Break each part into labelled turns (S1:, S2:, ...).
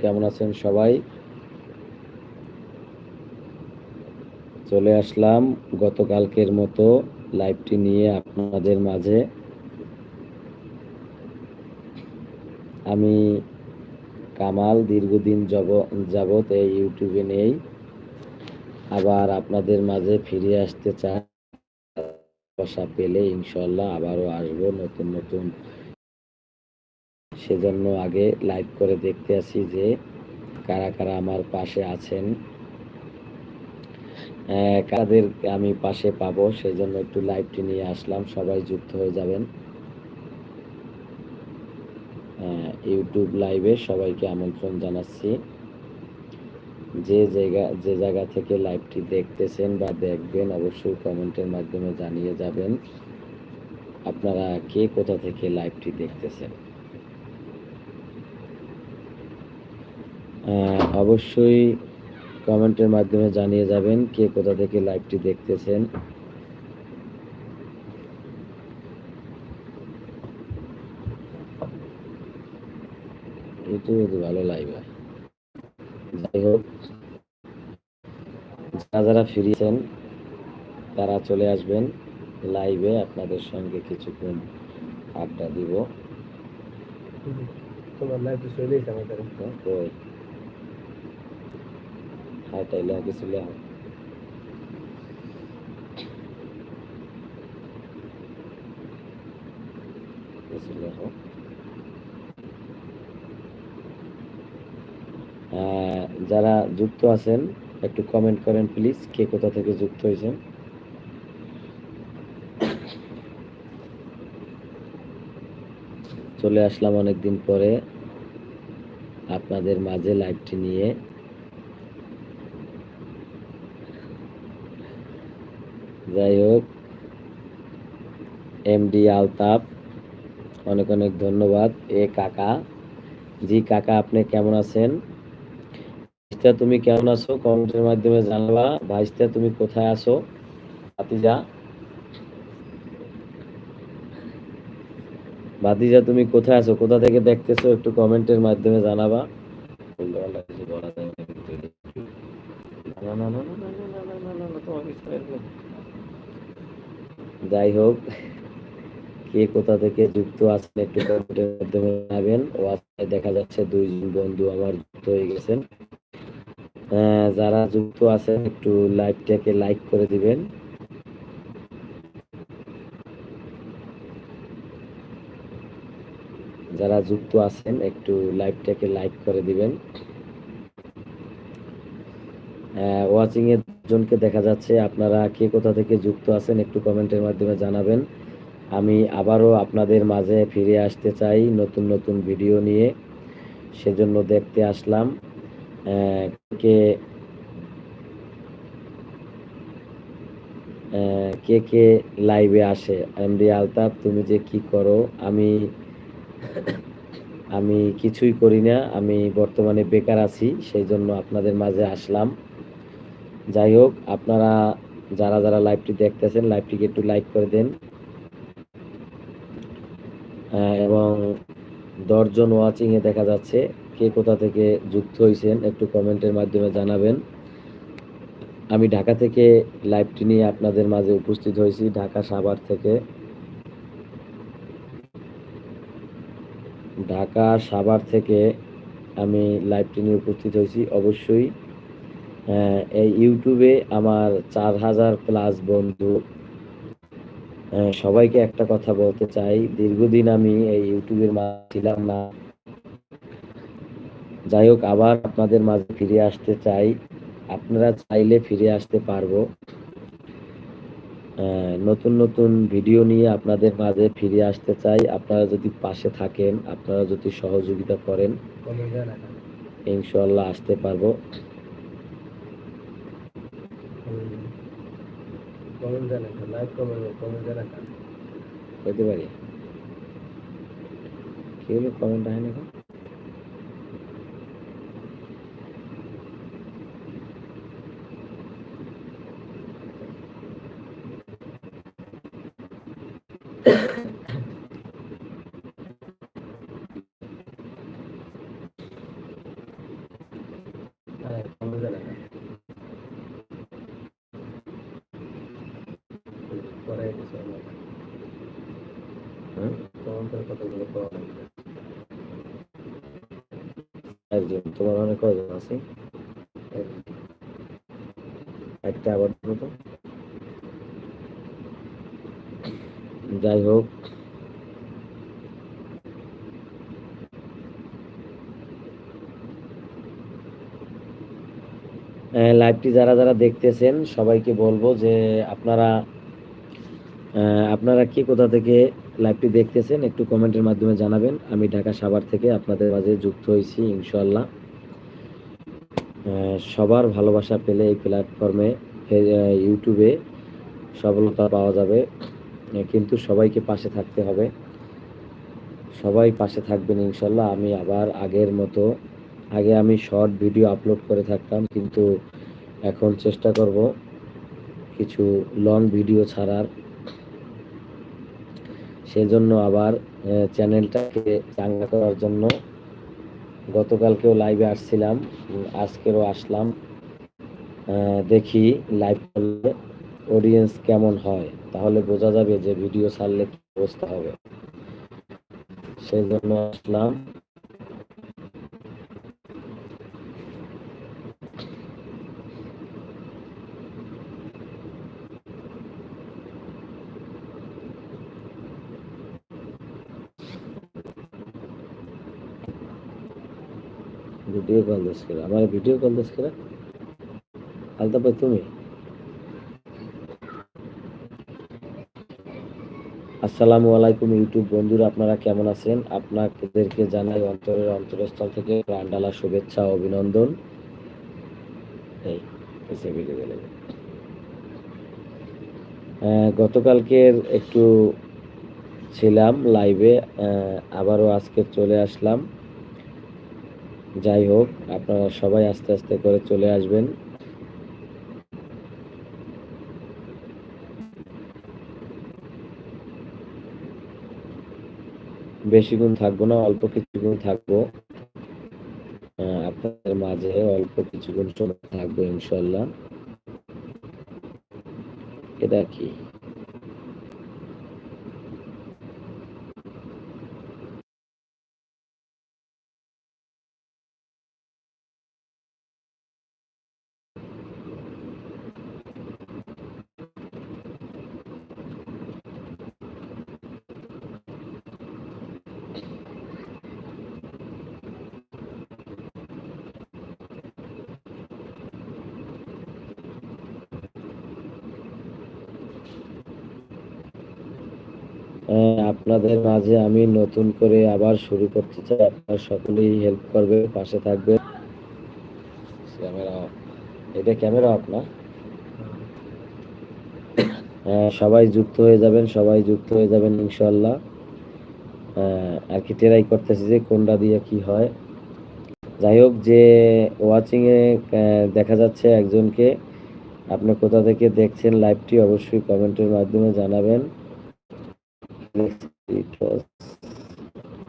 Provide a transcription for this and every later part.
S1: কেমন আছেন সবাই? চলে আসলাম গতকালকের মতো লাইভটি নিয়ে আপনাদের মাঝে। আমি কামাল, দীর্ঘদিন যাব- যাবত এই ইউটিউবে নেই। আবার আপনাদের মাঝে ফিরে আসতে চাই। পেলে ইনশাল্লাহ আবারও আসব নতুন নতুন সেজন্য আগে লাইভ করে দেখতে আসি যে কারা কারা আমার পাশে আছেন। কাদের আমি পাশে পাবো সেই জন্য একটু লাইভটি নিয়ে আসলাম, সবাই যুক্ত হয়ে যাবেন। ইউটিউব লাইভে সবাইকে আমন্ত্রণ জানাচ্ছি। যে জায়গা যে জায়গা থেকে লাইভটি দেখতেছেন বা দেখবেন, অবশ্যই কমেন্টের মাধ্যমে জানিয়ে যাবেন। আপনারা কে কোথা থেকে লাইভটি দেখতেছেন? অবশ্যই কমেন্টের মাধ্যমে জানিয়ে যাবেন কে কোথা থেকে লাইভটি দেখতেছেন। যদি ভালো লাইভ হয়। যাই হোক যারা যারা ফিরিয়েছেন তারা চলে আসবেন লাইভে আপনাদের সঙ্গে কিছুক্ষণ আড্ডা দিব।
S2: তোমার লাইফ তো চলেই
S1: যারা যুক্ত আছেন, একটু কমেন্ট করেন প্লিজ কে কোথা থেকে যুক্ত হয়েছেন। চলে আসলাম অনেকদিন পরে। আপনাদের মাঝে লাইভটি নিয়ে। যাই হোক এমডি আলতাফ অনেক অনেক ধন্যবাদ এ কাকা জি কাকা আপনি কেমন আছেন ভাইস্তা তুমি কেমন আছো কমেন্টের মাধ্যমে জানাবা ভাইস্তা তুমি কোথায় আছো ভাতিজা ভাতিজা তুমি কোথায় আছো কোথা থেকে দেখতেছো একটু কমেন্টের মাধ্যমে জানাবা না না, না, না, না, না, না, না, না, না, না, না, তোমার কিছু হবে না। যাই হোক, কে কোথা থেকে যুক্ত আছেন একটু কমেন্টের মাধ্যমে জানাবেন। ওয়াটসঅ্যাপে দেখা যাচ্ছে দুইজন বন্ধু আমার যুক্ত হয়ে গেছেন। যারা যুক্ত আছেন, একটু লাইভটাকে লাইক করে দিবেন। যারা যুক্ত আছেন, একটু লাইভটাকে লাইক করে দিবেন। ওয়াচিং এর জনকে দেখা যাচ্ছে, আপনারা কে কোথা থেকে যুক্ত আছেন একটু কমেন্টের মাধ্যমে জানাবেন। আমি আবারও আপনাদের মাঝে ফিরে আসতে চাই নতুন নতুন ভিডিও নিয়ে। সেজন্য দেখতে আসলাম। কে কে কে লাইভে আসে? এমডি আলতাফ, তুমি যে কি করো? আমি আমি কিছুই করি না। আমি বর্তমানে বেকার আছি সেই জন্য আপনাদের মাঝে আসলাম। যাই হোক, আপনারা যারা যারা লাইভটি দেখতেছেন লাইভটিকে একটু লাইক করে দেন। এবং দশজন ওয়াচিং এ দেখা যাচ্ছে কে কোথা থেকে যুক্ত হয়েছেন একটু কমেন্টের মাধ্যমে জানাবেন। আমি ঢাকা থেকে লাইভটি নিয়ে আপনাদের মাঝে উপস্থিত হয়েছি, ঢাকা সাভার থেকে। ঢাকা সাভার থেকে আমি লাইভটি নিয়ে উপস্থিত হয়েছি, অবশ্যই। এই ইউটিউবে আমার চার হাজার প্লাস বন্ধু। সবাইকে একটা কথা বলতে চাই। দীর্ঘদিন আমি এই ইউটিউবের মাঝে ছিলাম না। যাই হোক আবার আপনাদের মাঝে ফিরে আসতে চাই। আপনারা চাইলে ফিরে আসতে পারব। নতুন নতুন ভিডিও নিয়ে আপনাদের মাঝে ফিরে আসতে চাই। আপনারা যদি পাশে থাকেন আপনারা যদি সহযোগিতা করেন ইনশাল্লাহ আসতে পারব।
S2: কমেন্ট জানাতে লাইক কমেন্ট কমেন্ট জানাতে
S1: কইতে পারি কি হলো কমেন্ট আয় না একজন, তোমার অনেক কজন আছে? একটা আবার তো যাই হোক। লাইভটি যারা যারা দেখতেছেন, সবাইকে বলব যে আপনারা আপনারা কি কোথা থেকে লাইভটি দেখতেছেন, একটু কমেন্টের মাধ্যমে জানাবেন। আমি ঢাকা সাভার থেকে আপনাদের মাঝে যুক্ত হয়েছি ইনশাল্লাহ সবার ভালোবাসা পেলে এই প্ল্যাটফর্মে ইউটিউবে সফলতা পাওয়া যাবে। কিন্তু সবাইকে পাশে থাকতে হবে। সবাই পাশে থাকবেন ইনশাল্লাহ আমি আবার আগের মতো, আগে আমি শর্ট ভিডিও আপলোড করে থাকতাম, কিন্তু এখন চেষ্টা করব কিছু লং ভিডিও ছাড়ার। সেজন্য আবার চ্যানেলটাকে চাঙ্গা করার জন্য গতকালকেও লাইভে আসছিলাম, আজকেরও আসলাম। দেখি লাইভ করলে অডিয়েন্স কেমন হয়। তাহলে বোঝা যাবে যে ভিডিও ছাড়লে কি অবস্থা হবে। সেই জন্য আসলাম। ভিডিও কল দিস করে আমার ভিডিও কল দিস করে আলতা ভাই তুমি? আসসালামু আলাইকুম ইউটিউব বন্ধুরা আপনারা কেমন আছেন? আপনাদেরকে জানাই অন্তরের অন্তরস্থল থেকে প্রাণডালা শুভেচ্ছা অভিনন্দন। এই এসে ভিডিও গেলে আহ, গতকালকের একটু ছিলাম লাইভে আবারও আজকে চলে আসলাম। যাই হোক আপনারা সবাই আস্তে আস্তে করে চলে আসবেন। বেশিক্ষণ থাকব না অল্প কিছুক্ষণ থাকব। আহ, আপনাদের মাঝে অল্প কিছুক্ষণ সময় থাকব ইনশাল্লাহ। এটা কি? আপনাদের মাঝে আমি নতুন করে আবার শুরু করতে চাই। আপনারা সকলেই হেল্প করবে পাশে থাকবে ক্যামেরা এটা ক্যামেরা না? হ্যাঁ, সবাই যুক্ত হয়ে যাবেন সবাই যুক্ত হয়ে যাবেন ইনশাল্লাহ আহ, আর কি টেরাই করতেছি যে কোনটা দিয়ে কি হয়। যাই হোক যে ওয়াচিং এ দেখা যাচ্ছে একজনকে। আপনি কোথা থেকে দেখছেন লাইভটি অবশ্যই কমেন্টের মাধ্যমে জানাবেন। It was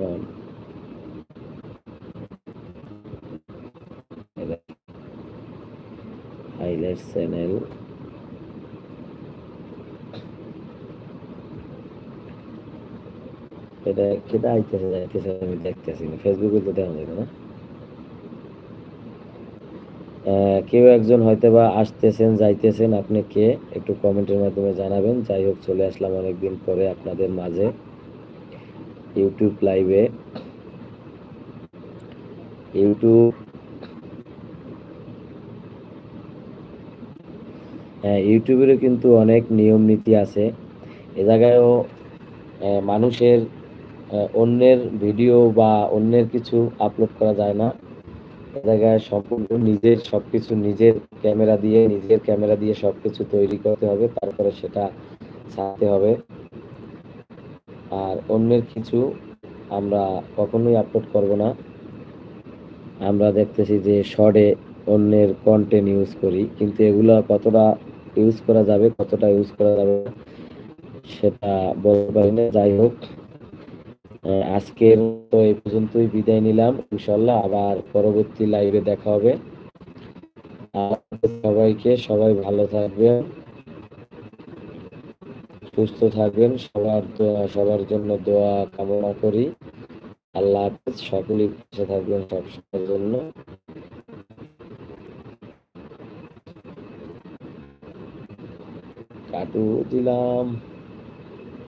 S1: on. highlights channel এটা কেটে আইতেছে যাইতেছে আমি দেখতেছি না ফেসবুকে তো দেখা যায় না আহ, কেউ একজন হয়তো বা আসতেছেন, যাইতেছেন, আপনি কে একটু কমেন্টের মাধ্যমে জানাবেন। যাই হোক, চলে আসলাম অনেকদিন পরে আপনাদের মাঝে ইউটিউব লাইভে। ইউটিউব হ্যাঁ ইউটিউবেরও কিন্তু অনেক নিয়ম নীতি আছে। এ জায়গায়ও মানুষের অন্যের ভিডিও বা অন্যের কিছু আপলোড করা যায় না। জায়গায় সম্পূর্ণ নিজের সবকিছু নিজের ক্যামেরা দিয়ে, নিজের ক্যামেরা দিয়ে সবকিছু তৈরি করতে হবে, তারপরে সেটা ছাড়তে হবে। আর অন্যের কিছু আমরা কখনোই আপলোড করব না। আমরা দেখতেছি যে শর্টে অন্যের কন্টেন্ট ইউজ করি, কিন্তু এগুলা কতটা ইউজ করা যাবে, কতটা ইউজ করা যাবে সেটা বলতে পারি না। যাই হোক আজকের তো এই পর্যন্তই বিদায় নিলাম। ইনশাল্লাহ আবার পরবর্তী লাইভে দেখা হবে। সবাইকে সবাই ভালো থাকবেন, সুস্থ থাকবেন, সবার সবার জন্য দোয়া কামনা করি। আল্লাহ হাফেজ, সকলেই পাশে থাকবেন সবসময়ের জন্য। কাটু দিলাম।